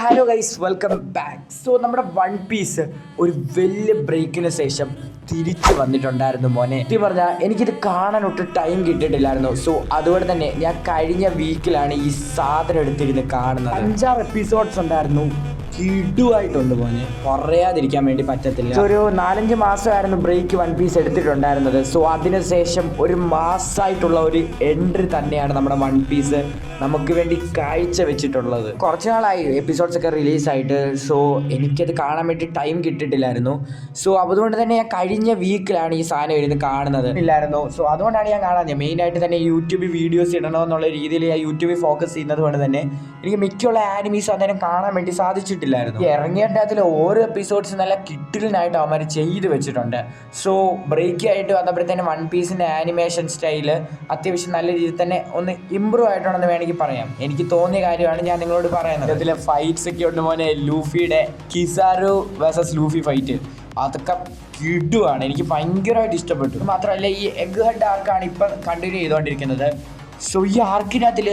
Hello guys welcome back so നമ്മുടെ one piece ഒരു വലിയ ബ്രേക്കിന് ശേഷം തിരിച്ചു വന്നിട്ടുണ്ടായിരുന്നു മോനെ. സത്യം പറഞ്ഞാൽ എനിക്കിത് കാണാൻ ഒട്ടും ടൈം കിട്ടിയിട്ടില്ലായിരുന്നു. സോ അതുകൊണ്ട് തന്നെ ഞാൻ കഴിഞ്ഞ വീക്കിലാണ് ഈ സാധനം എടുത്തിരുന്ന് കാണുന്നത്. അഞ്ചാറ് എപ്പിസോഡ്സ് ഉണ്ടായിരുന്നു. കിടുവായിട്ടുണ്ട് പോലെ കുറയാതിരിക്കാൻ വേണ്ടി പറ്റത്തില്ല. ഒരു നാലഞ്ച് മാസമായിരുന്നു ബ്രേക്ക് വൺ പീസ് എടുത്തിട്ടുണ്ടായിരുന്നത്. സോ അതിനുശേഷം ഒരു മാസമായിട്ടുള്ള ഒരു എൻട്രി തന്നെയാണ് നമ്മുടെ വൺ പീസ് നമുക്ക് വേണ്ടി കാഴ്ച വെച്ചിട്ടുള്ളത് കുറച്ച് നാളായി എപ്പിസോഡ്സ് ഒക്കെ റിലീസായിട്ട് സോ എനിക്കത് കാണാൻ വേണ്ടി ടൈം കിട്ടിയിട്ടില്ലായിരുന്നു. സോ അതുകൊണ്ട് തന്നെ ഞാൻ കഴിഞ്ഞ വീക്കിലാണ് ഈ സാധനം ഇരുന്ന് കാണുന്നത്. ഇല്ലായിരുന്നു. സോ അതുകൊണ്ടാണ് ഞാൻ കാണാഞ്ഞത്. മെയിനായിട്ട് തന്നെ യൂട്യൂബിൽ വീഡിയോസ് ഇടണമെന്നുള്ള രീതിയിൽ ഞാൻ യൂട്യൂബിൽ ഫോക്കസ് ചെയ്യുന്നത് കൊണ്ട് തന്നെ എനിക്ക് മിക്കുള്ള ആനിമീസ് അന്നേരം കാണാൻ വേണ്ടി സാധിച്ചിട്ടില്ലായിരുന്നു ഈ ഇറങ്ങിയിട്ട് അതിൽ ഓരോ എപ്പിസോഡ്സ് നല്ല കിട്ടിലിനായിട്ട് അവന്മാർ ചെയ്ത് വെച്ചിട്ടുണ്ട്. സോ ബ്രേക്ക് ആയിട്ട് വന്നപ്പോഴത്തേനും വൺ പീസിന്റെ ആനിമേഷൻ സ്റ്റൈൽ അത്യാവശ്യം നല്ല രീതിയിൽ തന്നെ ഒന്ന് ഇമ്പ്രൂവ് ആയിട്ടുണ്ടെന്ന് വേണമെങ്കിൽ പറയാം. എനിക്ക് തോന്നിയ കാര്യമാണ് ഞാൻ നിങ്ങളോട് പറയുന്നത്. ഇതിലെ ഫൈറ്റ്സ് ഒക്കെ ഉണ്ട് മോനെ. ലൂഫിയുടെ കിസാറു വേഴ്സസ് ലൂഫി ഫൈറ്റ് അതൊക്കെ കിടുവാണ്. എനിക്ക് ഭയങ്കരമായിട്ട് ഇഷ്ടപ്പെട്ടു. മാത്രമല്ല ഈ എഗ് ഹെഡ് ആർക്കാണ് ഇപ്പം കണ്ടിന്യൂ ചെയ്തുകൊണ്ടിരിക്കുന്നത്. സോ ഈ ആർക്കിനകത്തിൽ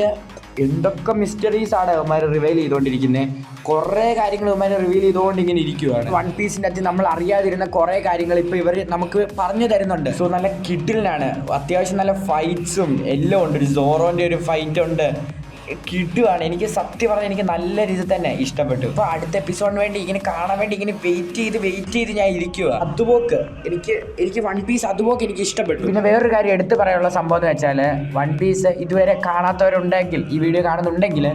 എന്തൊക്കെ മിസ്റ്ററീസ് ആണ് അവന്മാർ റിവൈൽ ചെയ്തുകൊണ്ടിരിക്കുന്നത് കുറേ കാര്യങ്ങൾ അവന്മാർ റിവീൽ ചെയ്തുകൊണ്ട് ഇങ്ങനെ ഇരിക്കുകയാണ് വൺ പീസിന്റെ അകത്ത് നമ്മൾ അറിയാതിരുന്ന കുറേ കാര്യങ്ങൾ ഇപ്പോൾ ഇവർ നമുക്ക് പറഞ്ഞു തരുന്നുണ്ട്. സോ നല്ല കിഡിലാണ് അത്യാവശ്യം നല്ല ഫൈറ്റ്സും എല്ലാം ഉണ്ട്. ഒരു സോറോന്റെ ഒരു ഫൈറ്റ് ഉണ്ട്. കിട്ടുകയാണ് എനിക്ക് സത്യം പറഞ്ഞാൽ എനിക്ക് നല്ല രീതിയിൽ തന്നെ ഇഷ്ടപ്പെട്ടു. അപ്പൊ അടുത്ത എപ്പിസോഡിന് വേണ്ടി ഇങ്ങനെ കാണാൻ വേണ്ടി ഇങ്ങനെ വെയിറ്റ് ചെയ്ത് വെയിറ്റ് ചെയ്ത് ഞാൻ ഇരിക്കുക അതുപോക്ക് എനിക്ക് എനിക്ക് വൺ പീസ് അതുപോക്ക് എനിക്ക് ഇഷ്ടപ്പെട്ടു. പിന്നെ വേറൊരു കാര്യം എടുത്തു പറയാനുള്ള സംഭവം എന്ന് വെച്ചാൽ വൺ പീസ് ഇതുവരെ കാണാത്തവരുണ്ടെങ്കിൽ ഈ വീഡിയോ കാണുന്നുണ്ടെങ്കിൽ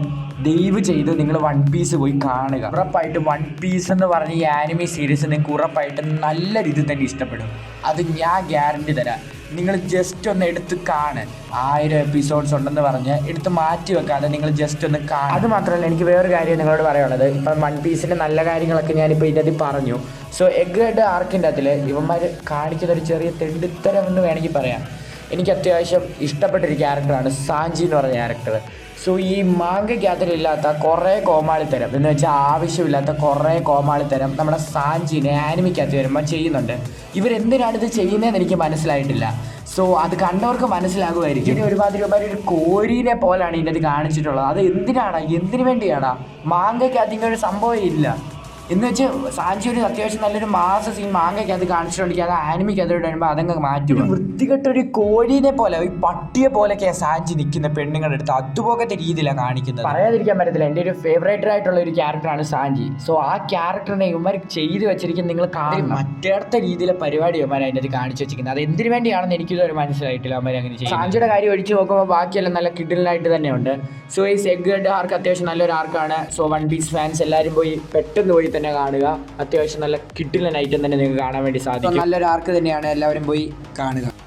ദയവ് ചെയ്ത് നിങ്ങൾ വൺ പീസ് പോയി കാണുക. ഉറപ്പായിട്ട് വൺ പീസ് എന്ന് പറഞ്ഞ ഈ ആനിമി സീരീസ് നിങ്ങൾക്ക് ഉറപ്പായിട്ട് നല്ല രീതിയിൽ തന്നെ ഇഷ്ടപ്പെടും. അത് ഞാൻ ഗ്യാരണ്ടി തരാം. നിങ്ങൾ ജസ്റ്റ് ഒന്ന് എടുത്ത് കാണ്. ആയിരം എപ്പിസോഡ്സ് ഉണ്ടെന്ന് പറഞ്ഞ് എടുത്ത് മാറ്റി വെക്കാതെ നിങ്ങൾ ജസ്റ്റ് ഒന്ന് കാണും. അത് മാത്രമല്ല എനിക്ക് വേറൊരു കാര്യം നിങ്ങളോട് പറയാനുള്ളത്. ഇപ്പം വൺ പീസിന്റെ നല്ല കാര്യങ്ങളൊക്കെ ഞാനിപ്പോൾ ഇതിനകത്ത് പറഞ്ഞു. സോ എഗ് ഹെഡ് ആർക്കിന്റെ അതിൽ ഇവന്മാർ കാണിക്കുന്ന ഒരു ചെറിയ തെണ്ടിത്തരം എന്ന് വേണമെങ്കിൽ പറയാം. എനിക്ക് അത്യാവശ്യം ഇഷ്ടപ്പെട്ടൊരു ക്യാരക്ടറാണ് സാഞ്ചി എന്ന് പറഞ്ഞ ക്യാരക്ടർ സോ ഈ മാങ്കയ്ക്കകത്തിലില്ലാത്ത കുറേ കോമാളിത്തരം എന്ന് വെച്ചാൽ ആവശ്യമില്ലാത്ത കുറേ കോമാളിത്തരം നമ്മുടെ സാഞ്ചിനെ ആനിമിക്കകത്ത് വരുമ്പോൾ ചെയ്യുന്നുണ്ട്. ഇവരെന്തിനാണ് ഇത് ചെയ്യുന്നതെന്ന് എനിക്ക് മനസ്സിലായിട്ടില്ല. സോ അത് കണ്ടവർക്ക് മനസ്സിലാകുമായിരിക്കും. ഇനി ഒരുമാതിരി ഒരുമാതിരി ഒരു കോരീനെ പോലാണ് ഇതിനകത്ത് കാണിച്ചിട്ടുള്ളത്. അത് എന്തിനാണ് എന്തിനു വേണ്ടിയാണ് മാങ്കയ്ക്കകത്ത് ഇങ്ങനെ ഒരു സംഭവം ഇല്ല. എന്ന് വെച്ച് സാഞ്ചി ഒരു അത്യാവശ്യം നല്ലൊരു മാസ സീൻ മാങ്ങയ്ക്കകത്ത് കാണിച്ചിട്ടുണ്ടെങ്കിൽ അത് ആനിമിക്കകത്ത് വരുമ്പോൾ അതങ്ങ് മാറ്റും. വൃത്തികെട്ട ഒരു കോഴീനെ പോലെ ഈ പട്ടിയെ പോലെയൊക്കെയാണ് സാഞ്ചി നിൽക്കുന്ന പെണ്ണുങ്ങളുടെ അടുത്ത് അതുപോലത്തെ രീതിയിലാണ് കാണിക്കുന്നത്. പറയാതിരിക്കാൻ പറ്റത്തില്ല. എന്റെ ഒരു ഫേവറേറ്റ് ആയിട്ടുള്ള ഒരു ക്യാരക്ടറാണ് സാഞ്ചി സോ ആ ക്യാരക്ടറിനെ ഇവന്മാർ ചെയ്ത് വെച്ചിരിക്കുന്ന നിങ്ങൾ കാണും മറ്റേടത്ത രീതിയിലെ പരിപാടി ഇവന്മാർ അതിന്റെ അത് കാണിച്ചു വെച്ചിരിക്കുന്നത്. അത് എന്തിനു വേണ്ടിയാണെന്ന് ഒരു മനസ്സിലായിട്ടില്ല അവന്മാർ അങ്ങനെ ചെയ്യും സാഞ്ചിയുടെ കാര്യം ഒഴിച്ച് നോക്കുമ്പോൾ ബാക്കിയെല്ലാം നല്ല കിഡിലായിട്ട് തന്നെയുണ്ട്. സോ ഈ സെഗ് ഹെഡ് ആർക്ക് അത്യാവശ്യം നല്ലൊരു ആർക്കാണ് സോ വൺ പീസ് ഫാൻസ് എല്ലാവരും പോയി പെട്ടെന്ന് പോയി തന്നെ കാണുക. അത്യാവശ്യം നല്ല കിട്ടില്ല ഐറ്റം തന്നെ നിങ്ങൾക്ക് കാണാൻ വേണ്ടി സാധിക്കും. നല്ലൊരു ആർക്ക് തന്നെയാണ്. എല്ലാവരും പോയി കാണുക.